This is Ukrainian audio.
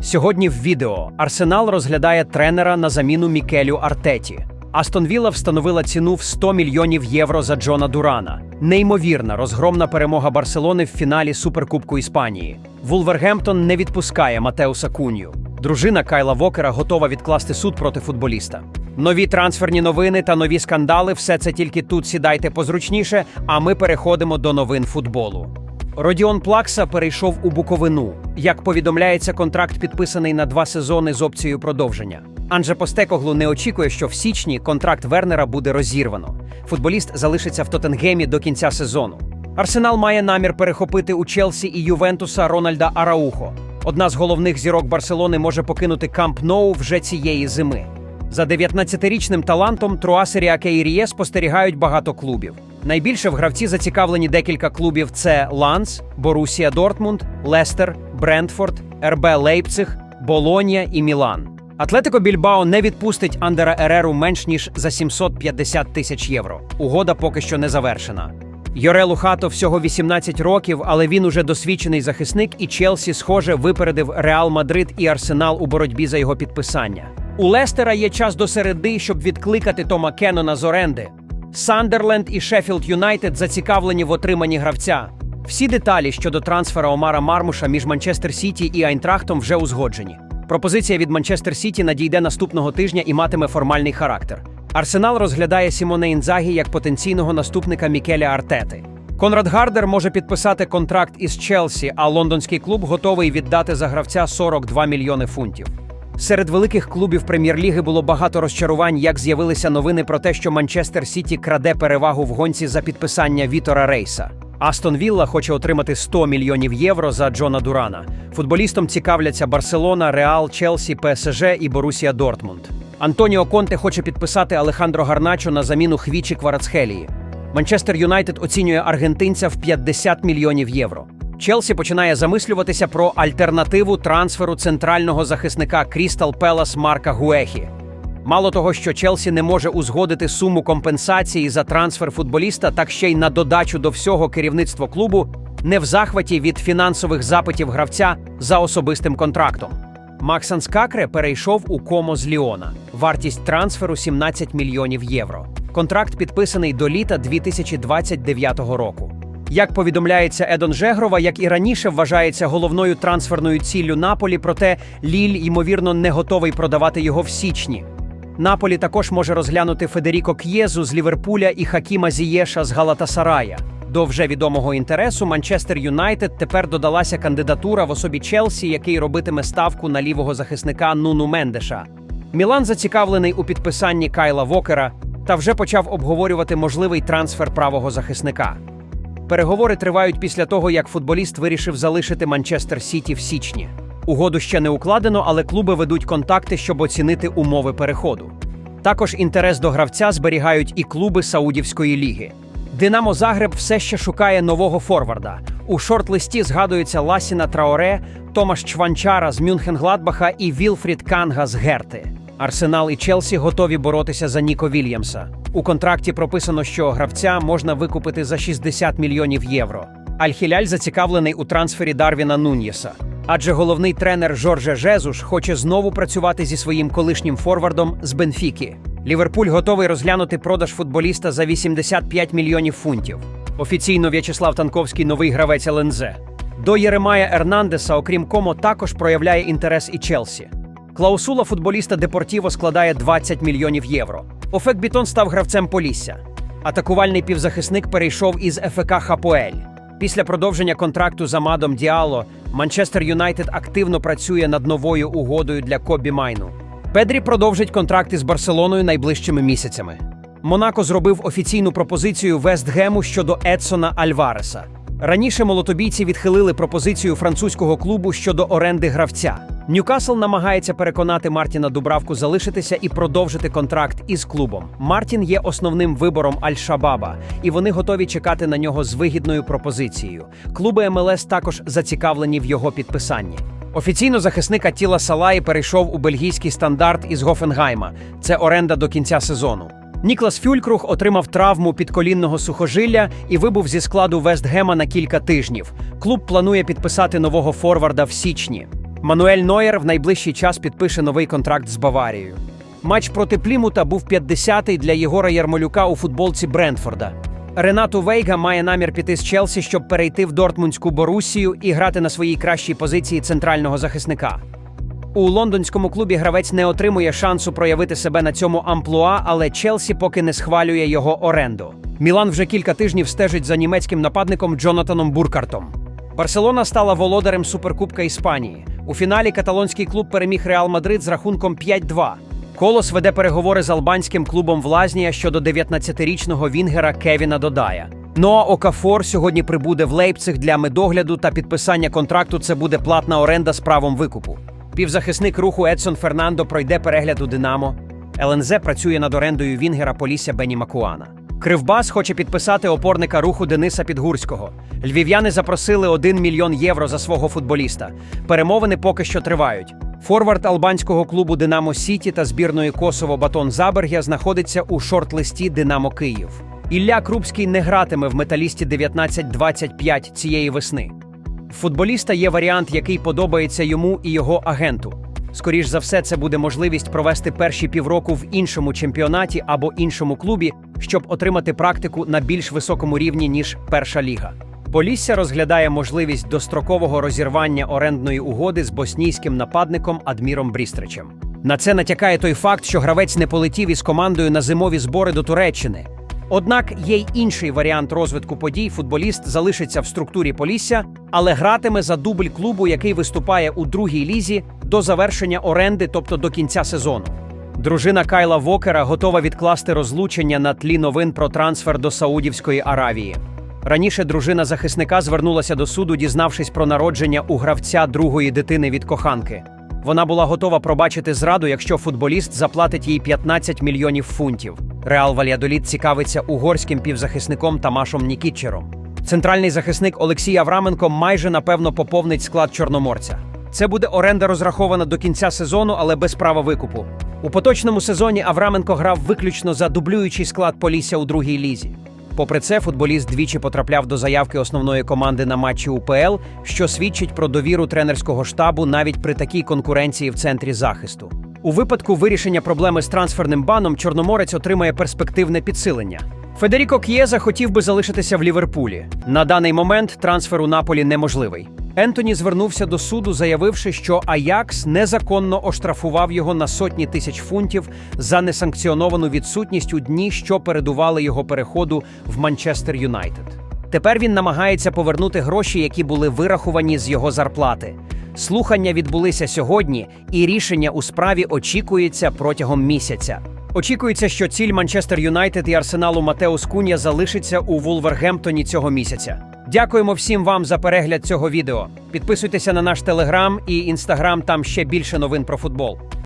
Сьогодні в відео Арсенал розглядає тренера на заміну Мікелю Артеті. Астон Вілла встановила ціну в 100 мільйонів євро за Джона Дурана. Неймовірна розгромна перемога Барселони в фіналі Суперкубку Іспанії. Вулвергемптон не відпускає Матеуса Кунью. Дружина Кайла Вокера готова відкласти суд проти футболіста. Нові трансферні новини та нові скандали все це тільки тут сідайте позручніше, а ми переходимо до новин футболу. Родіон Плакса перейшов у Буковину. Як повідомляється, контракт підписаний на два сезони з опцією продовження. Анже Постекоглу не очікує, що в січні контракт Вернера буде розірвано. Футболіст залишиться в Тоттенгемі до кінця сезону. Арсенал має намір перехопити у Челсі і Ювентуса Рональда Араухо. Одна з головних зірок Барселони може покинути Камп Ноу вже цієї зими. За 19-річним талантом Труасері Акеїріє спостерігають багато клубів. Найбільше в гравці зацікавлені декілька клубів: це Ланс, Борусія Дортмунд, Лестер, Брентфорд, РБ Лейпциг, Болонія і Мілан. Атлетико Більбао не відпустить Андера Ереру менш ніж за 750 тисяч євро. Угода поки що не завершена. Йорелу Хато всього 18 років, але він уже досвідчений захисник, і Челсі, схоже, випередив Реал Мадрид і Арсенал у боротьбі за його підписання. У Лестера є час до середи, щоб відкликати Тома Кеннона з оренди. Сандерленд і Шеффілд Юнайтед зацікавлені в отриманні гравця. Всі деталі щодо трансфера Омара Мармуша між Манчестер Сіті і Айнтрахтом вже узгоджені. Пропозиція від Манчестер Сіті надійде наступного тижня і матиме формальний характер. Арсенал розглядає Сімоне Інзагі як потенційного наступника Мікеля Артети. Конрад Гардер може підписати контракт із Челсі, а лондонський клуб готовий віддати за гравця 42 мільйони фунтів. Серед великих клубів прем'єр-ліги було багато розчарувань, як з'явилися новини про те, що Манчестер Сіті краде перевагу в гонці за підписання Вітора Рейса. Астон Вілла хоче отримати 100 мільйонів євро за Джона Дурана. Футболістом цікавляться Барселона, Реал, Челсі, ПСЖ і Борусія Дортмунд. Антоніо Конте хоче підписати Алехандро Гарначо на заміну Хвічі Кварацхелії. Манчестер Юнайтед оцінює аргентинця в 50 мільйонів євро. Челсі починає замислюватися про альтернативу трансферу центрального захисника Крістал Пелас Марка Гуехі. Мало того, що Челсі не може узгодити суму компенсації за трансфер футболіста, так ще й на додачу до всього керівництво клубу не в захваті від фінансових запитів гравця за особистим контрактом. Максан Скакре перейшов у комо з Ліона. Вартість трансферу 17 мільйонів євро. Контракт підписаний до літа 2029 року. Як повідомляється Едон Жегрова, як і раніше вважається головною трансферною ціллю Наполі, проте Ліль, ймовірно, не готовий продавати його в січні. Наполі також може розглянути Федеріко К'єзу з Ліверпуля і Хакіма Зієша з Галатасарая. До вже відомого інтересу Манчестер Юнайтед тепер додалася кандидатура в особі Челсі, який робитиме ставку на лівого захисника Нуну Мендеша. Мілан зацікавлений у підписанні Кайла Вокера та вже почав обговорювати можливий трансфер правого захисника. Переговори тривають після того, як футболіст вирішив залишити Манчестер Сіті в січні. Угоду ще не укладено, але клуби ведуть контакти, щоб оцінити умови переходу. Також інтерес до гравця зберігають і клуби Саудівської ліги. Динамо Загреб все ще шукає нового форварда. У шорт-листі згадуються Ласіна Траоре, Томаш Чванчара з Мюнхен-Гладбаха і Вілфрід Канга з Герти. Арсенал і Челсі готові боротися за Ніко Вільямса. У контракті прописано, що гравця можна викупити за 60 мільйонів євро. Аль-Хіляль зацікавлений у трансфері Дарвіна Нуньєса. Адже головний тренер Жорже Жезуш хоче знову працювати зі своїм колишнім форвардом з Бенфіки. Ліверпуль готовий розглянути продаж футболіста за 85 мільйонів фунтів. Офіційно В'ячеслав Танковський новий гравець ЛНЗ. До Єремая Ернандеса, окрім Комо, також проявляє інтерес і Челсі. Клаусула футболіста Депортіво складає 20 мільйонів євро. Офек Бітон став гравцем Полісся. Атакувальний півзахисник перейшов із ФК Хапоель. Після продовження контракту з Амадом Діало Манчестер Юнайтед активно працює над новою угодою для Кобі Майну. Педрі продовжить контракти з Барселоною найближчими місяцями. Монако зробив офіційну пропозицію Вестгему щодо Едсона Альвареса. Раніше молотобійці відхилили пропозицію французького клубу щодо оренди гравця. Ньюкасл намагається переконати Мартіна Дубравку залишитися і продовжити контракт із клубом. Мартін є основним вибором Аль-Шабаба, і вони готові чекати на нього з вигідною пропозицією. Клуби МЛС також зацікавлені в його підписанні. Офіційно захисник Атіла Салаї перейшов у бельгійський стандарт із Гофенгайма. Це оренда до кінця сезону. Ніклас Фюлькрух отримав травму підколінного сухожилля і вибув зі складу Вестгема на кілька тижнів. Клуб планує підписати нового форварда в січні. Мануель Нойер в найближчий час підпише новий контракт з Баварією. Матч проти Плімута був 50-й для Єгора Ярмолюка у футболці Брентфорда. Ренату Вейга має намір піти з Челсі, щоб перейти в Дортмундську Борусію і грати на своїй кращій позиції центрального захисника. У лондонському клубі гравець не отримує шансу проявити себе на цьому амплуа, але Челсі поки не схвалює його оренду. Мілан вже кілька тижнів стежить за німецьким нападником Джонатаном Буркартом. Барселона стала володарем Суперкубка Іспанії. У фіналі каталонський клуб переміг Реал Мадрид з рахунком 5-2. Колос веде переговори з албанським клубом Влазнія щодо 19-річного вінгера Кевіна Додая. Ноа Окафор сьогодні прибуде в Лейпциг для медогляду та підписання контракту. Це буде платна оренда з правом викупу. Півзахисник руху Едсон Фернандо пройде перегляд у Динамо. ЛНЗ працює над орендою Вінгера Полісся Бені Макуана. Кривбас хоче підписати опорника руху Дениса Підгурського. Львів'яни запросили 1 мільйон євро за свого футболіста. Перемовини поки що тривають. Форвард албанського клубу Динамо Сіті та збірної Косово Батон Забергя знаходиться у шорт-листі Динамо Київ. Ілля Крупський не гратиме в металісті 19-25 цієї весни. Футболіста є варіант, який подобається йому і його агенту. Скоріш за все, це буде можливість провести перші півроку в іншому чемпіонаті або іншому клубі, щоб отримати практику на більш високому рівні ніж перша ліга. Полісся розглядає можливість дострокового розірвання орендної угоди з боснійським нападником Адміром Брістричем. На це натякає той факт, що гравець не полетів із командою на зимові збори до Туреччини. Однак є й інший варіант розвитку подій. Футболіст залишиться в структурі Полісся, але гратиме за дубль клубу, який виступає у другій лізі до завершення оренди, тобто до кінця сезону. Дружина Кайла Вокера готова відкласти розлучення на тлі новин про трансфер до Саудівської Аравії. Раніше дружина захисника звернулася до суду, дізнавшись про народження у гравця другої дитини від коханки. Вона була готова пробачити зраду, якщо футболіст заплатить їй 15 мільйонів фунтів. Реал Вальядоліт цікавиться угорським півзахисником Тамашом Нікітчером. Центральний захисник Олексій Авраменко майже напевно поповнить склад чорноморця. Це буде оренда розрахована до кінця сезону, але без права викупу. У поточному сезоні Авраменко грав виключно за дублюючий склад Полісся у другій лізі. Попри це, футболіст двічі потрапляв до заявки основної команди на матчі УПЛ, що свідчить про довіру тренерського штабу навіть при такій конкуренції в центрі захисту. У випадку вирішення проблеми з трансферним баном Чорноморець отримає перспективне підсилення. Федеріко К'єза хотів би залишитися в Ліверпулі. На даний момент трансфер у Наполі неможливий. Ентоні звернувся до суду, заявивши, що Аякс незаконно оштрафував його на сотні тисяч фунтів за несанкціоновану відсутність у дні, що передували його переходу в Манчестер Юнайтед. Тепер він намагається повернути гроші, які були вираховані з його зарплати. Слухання відбулися сьогодні, і рішення у справі очікується протягом місяця. Очікується, що ціль Манчестер Юнайтед і арсеналу Матеус Кунья залишиться у Вулвергемптоні цього місяця. Дякуємо всім вам за перегляд цього відео. Підписуйтеся на наш телеграм і інстаграм, там ще більше новин про футбол.